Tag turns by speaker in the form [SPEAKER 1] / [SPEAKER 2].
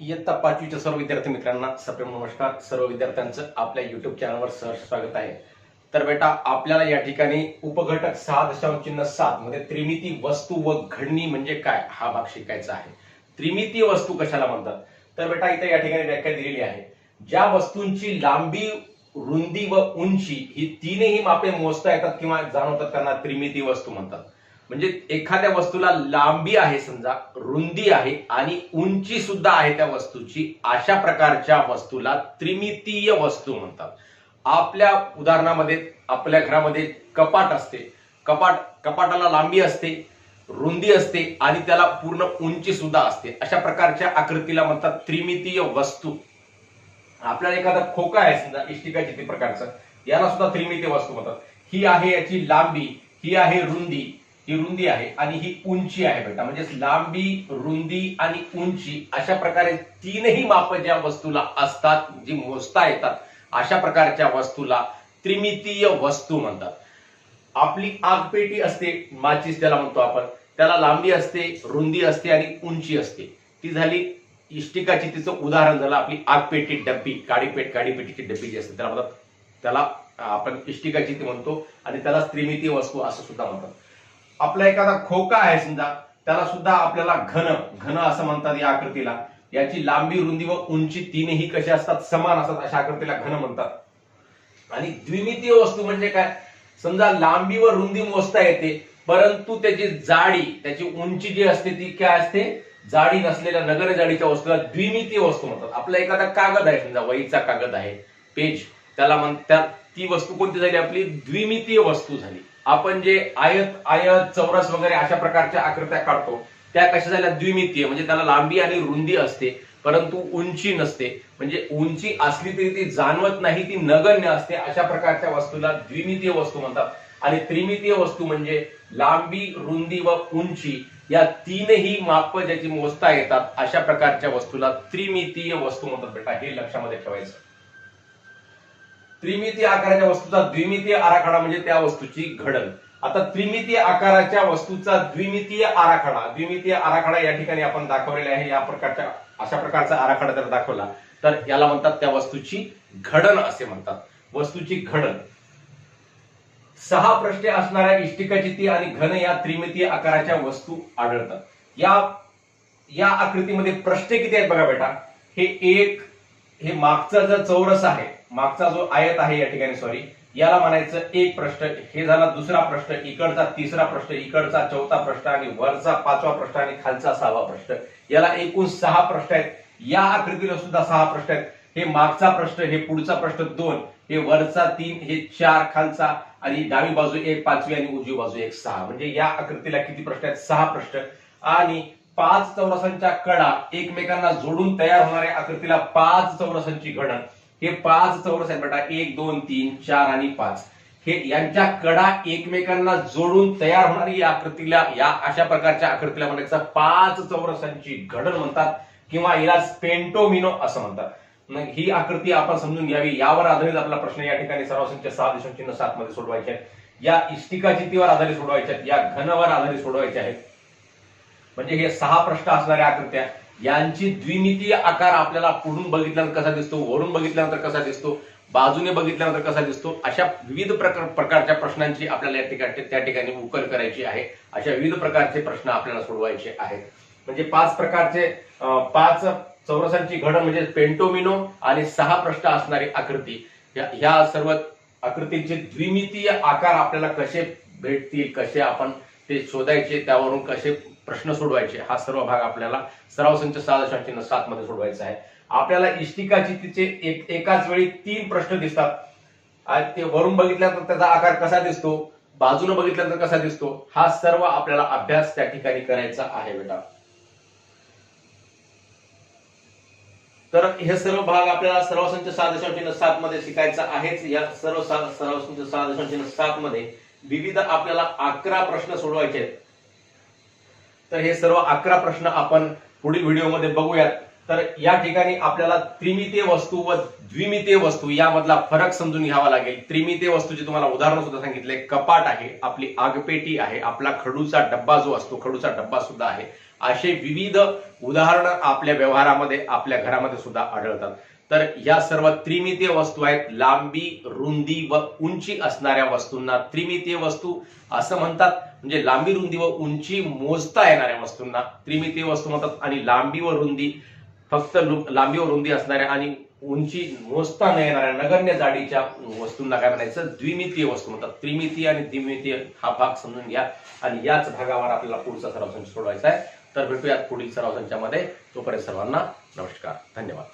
[SPEAKER 1] इयत्ता पाचवीच्या सर्व विद्यार्थी मित्रांना सप्रेम नमस्कार. सर्व विद्यार्थ्यांचं आपल्या युट्यूब चॅनलवर सहर्ष स्वागत आहे. तर बेटा आपल्याला या ठिकाणी उपघटक सहा दशांश चिन्ह सात मध्ये त्रिमिती वस्तू व घडणी म्हणजे काय हा भाग शिकायचा आहे. त्रिमितीय वस्तू कशाला म्हणतात? तर बेटा इथे या ठिकाणी व्याख्या दिलेली आहे. ज्या वस्तूंची लांबी रुंदी व उंची ही तीनही मापे मोजता येतात किंवा जाणवतात त्यांना त्रिमिती वस्तू म्हणतात. म्हणजे एखाद्या वस्तूला लांबी आहे समजा रुंदी आहे आणि उंची सुद्धा आहे त्या वस्तूची अशा प्रकारच्या वस्तूला त्रिमितीय वस्तू म्हणतात. आपल्या उदाहरणामध्ये आपल्या घरामध्ये कपाट असते. कपाट कपाटाला लांबी असते रुंदी असते आणि त्याला पूर्ण उंची सुद्धा असते. अशा प्रकारच्या आकृतीला म्हणतात त्रिमितीय वस्तू. आपल्याला एखादा खोका आहे समजा इष्टिका ते प्रकारचं याला सुद्धा त्रिमितीय वस्तू म्हणतात. ही आहे याची लांबी ही आहे रुंदी ही रुंदी आहे आणि ही उंची आहे बेटा. म्हणजे लांबी रुंदी आणि उंची अशा प्रकारे तीनही माप ज्या वस्तूला असतात जी मोजता येतात अशा प्रकारच्या वस्तूला त्रिमितीय वस्तू म्हणतात. आपली आगपेटी असते माचीस त्याला म्हणतो आपण त्याला लांबी असते रुंदी असते आणि उंची असते. ती झाली इष्टिकाची तिचं उदाहरण झालं आपली आगपेटी डब्बी काडीपेट काडीपेटीची डब्बी जी असते त्याला म्हणतात त्याला आपण इष्टिकाची ती म्हणतो आणि त्याला त्रिमितीय वस्तू असं सुद्धा म्हणतात. आपला एखादा खोका आहे समजा त्याला सुद्धा आपल्याला घन घन असं म्हणतात या आकृतीला. याची लांबी रुंदी व उंची तीनही कशी असतात समान असतात अशा आकृतीला घन म्हणतात. आणि द्विमितीय वस्तू म्हणजे काय? समजा लांबी व रुंदी मोजता येते परंतु त्याची जाडी त्याची उंची जी असते ती काय असते? जाडी नसलेल्या नगर जाडीच्या वस्तूला द्विमितीय वस्तू म्हणतात. आपला एखादा कागद आहे समजा वहीचा कागद आहे पेज त्याला म्हणतात ती वस्तू कोणती झाली आपली? द्विमितीय वस्तू झाली. आपण जे आयत आयत चौरस वगैरे अशा प्रकारच्या आकृत्या काढतो त्या कशा झाल्या द्विमितीय म्हणजे त्याला लांबी आणि रुंदी असते परंतु उंची नसते. म्हणजे उंची असली तरी ती जाणवत नाही ती नगण्य असते अशा प्रकारच्या वस्तूला द्विमितीय वस्तू म्हणतात. आणि त्रिमितीय वस्तू म्हणजे लांबी रुंदी व उंची या तीनही माप ज्याची मोजता येतात अशा प्रकारच्या वस्तूला त्रिमितीय वस्तू म्हणतात बेटा हे लक्षामध्ये ठेवायचं. त्रिमितीय आकाराच्या वस्तूचा द्विमितीय आराखडा म्हणजे त्या वस्तूची घडण. आता त्रिमितीय आकाराच्या वस्तूचा द्विमितीय आराखडा द्विमितीय आराखडा या ठिकाणी आपण दाखवलेला आहे. या प्रकारच्या अशा प्रकारचा आराखडा जर दाखवला तर याला म्हणतात त्या वस्तूची घडण असे म्हणतात. वस्तूची घडण. सहा प्रश्ने असणाऱ्या इष्टिकाचिती आणि घन या त्रिमितीय आकाराच्या वस्तू आढळतात. या या आकृतीमध्ये प्रश्न किती आहेत बघा बेटा? हे एक हे मागचा जर चौरस आहे मागचा जो आयत आहे या ठिकाणी सॉरी याला म्हणायचं एक प्रश्न. हे झाला दुसरा प्रश्न इकडचा तिसरा प्रश्न इकडचा चौथा प्रश्न आणि वरचा पाचवा प्रश्न आणि खालचा सहावा प्रश्न. याला एकूण सहा प्रश्न आहेत. या आकृतीला सुद्धा सहा प्रश्न आहेत. हे मागचा प्रश्न हे पुढचा प्रश्न दोन हे वरचा तीन हे चार खालचा आणि डावी बाजू एक पाचवी आणि उजवी बाजू एक सहा. म्हणजे या आकृतीला किती प्रश्न आहेत? सहा प्रश्न. आणि पाच चौरसांच्या कडा एकमेकांना जोडून तयार होणाऱ्या आकृतीला पाच चौरसांची घडण. हे पाच चौरस आहेत बेटा. एक दोन तीन चार आणि पाच. हे यांच्या कडा एकमेकांना जोडून तयार होणारी या आकृतीला या अशा प्रकारच्या आकृतीला म्हणायचं पाच चौरसांची घडण म्हणतात किंवा याला पेंटोमिनो असं म्हणतात. ही आकृती आपण समजून घ्यावी. यावर आधारित आपला प्रश्न या ठिकाणी सर्वसंख्य सहा दशांश सात मध्ये सोडवायचे आहेत. या इष्टिका चितीवर आधारित सोडवायच्या आहेत. या घनवर आधारित सोडवायचे आहेत. म्हणजे हे सहा प्रश्न असणाऱ्या आकृत्या. यांची द्विमितीय आकार आपल्याला पुढून बघितल्यानंतर कसा दिसतो वरून बघितल्यानंतर कसा दिसतो बाजूने बघितल्यानंतर कसा दिसतो अशा विविध प्रकार प्रकारच्या प्रश्नांची आपल्याला या ठिकाणी त्या ठिकाणी उकल करायची आहे. अशा विविध प्रकारचे प्रश्न आपल्याला सोडवायचे आहेत. म्हणजे पाच प्रकारचे पाच चौरसांची घडण म्हणजे पेंटोमिनो आणि सहा प्रश्न असणारी आकृती. या- ह्या सर्व आकृतींचे द्विमितीय आकार आपल्याला कसे भेटतील कसे आपण ते शोधायचे त्यावरून कसे प्रश्न सोडवायचे. हा सर्व भाग आपल्याला सराव संच सहा दशांश सात मध्ये सोडवायचा आहे. आपल्याला इष्टिकाची तिचे एक एकाच वेळी तीन प्रश्न दिसतात. ते वरून बघितल्यानंतर त्याचा आकार कसा दिसतो? बाजूने बघितल्यानंतर कसा दिसतो? हा सर्व आपल्याला अभ्यास त्या ठिकाणी करायचा आहे बेटा तर हे सर्व भाग आपल्याला सर्व संच सहा दशांश सात मध्ये शिकायचा आहेच. या सर्व सा- सर्व संच सहा दशांश सात मध्ये विविध आपल्याला अकरा प्रश्न सोडवायचे आहेत. तर हे सर्व अकरा प्रश्न आपण पुढील व्हिडिओमध्ये बघूयात. तर या ठिकाणी आपल्याला त्रिमितीय वस्तू व द्विमितीय वस्तू यामधला फरक समजून घ्यावा लागेल. त्रिमितीय वस्तूचे तुम्हाला उदाहरण सुद्धा सांगितले. कपाट आहे आपली आगपेटी आहे आपला खडूचा डब्बा जो असतो खडूचा डब्बा सुद्धा आहे. असे विविध उदाहरणं आपल्या व्यवहारामध्ये आपल्या घरामध्ये सुद्धा आढळतात. तर या सर्व त्रिमितीय वस्तू आहेत. लांबी रुंदी व उंची असणाऱ्या वस्तूंना त्रिमितीय वस्तू असं म्हणतात. म्हणजे लांबी रुंदी व उंची मोजता येणाऱ्या वस्तूंना त्रिमितीय वस्तू म्हणतात आणि लांबी व रुंदी फक्त लांबी व रुंदी असणाऱ्या आणि उंची मोजता न येणाऱ्या नगण्य जाडीच्या वस्तूंना काय म्हणायचं? द्विमितीय वस्तू म्हणतात. त्रिमितीय आणि द्विमितीय हा भाग समजून घ्या. आणि याच भागावर आपल्याला पुढचा सराव सोडवायचा आहे. तर भेटूयात पुढील सराव संचामध्ये. तोपर्यंत सर्वांना नमस्कार. धन्यवाद.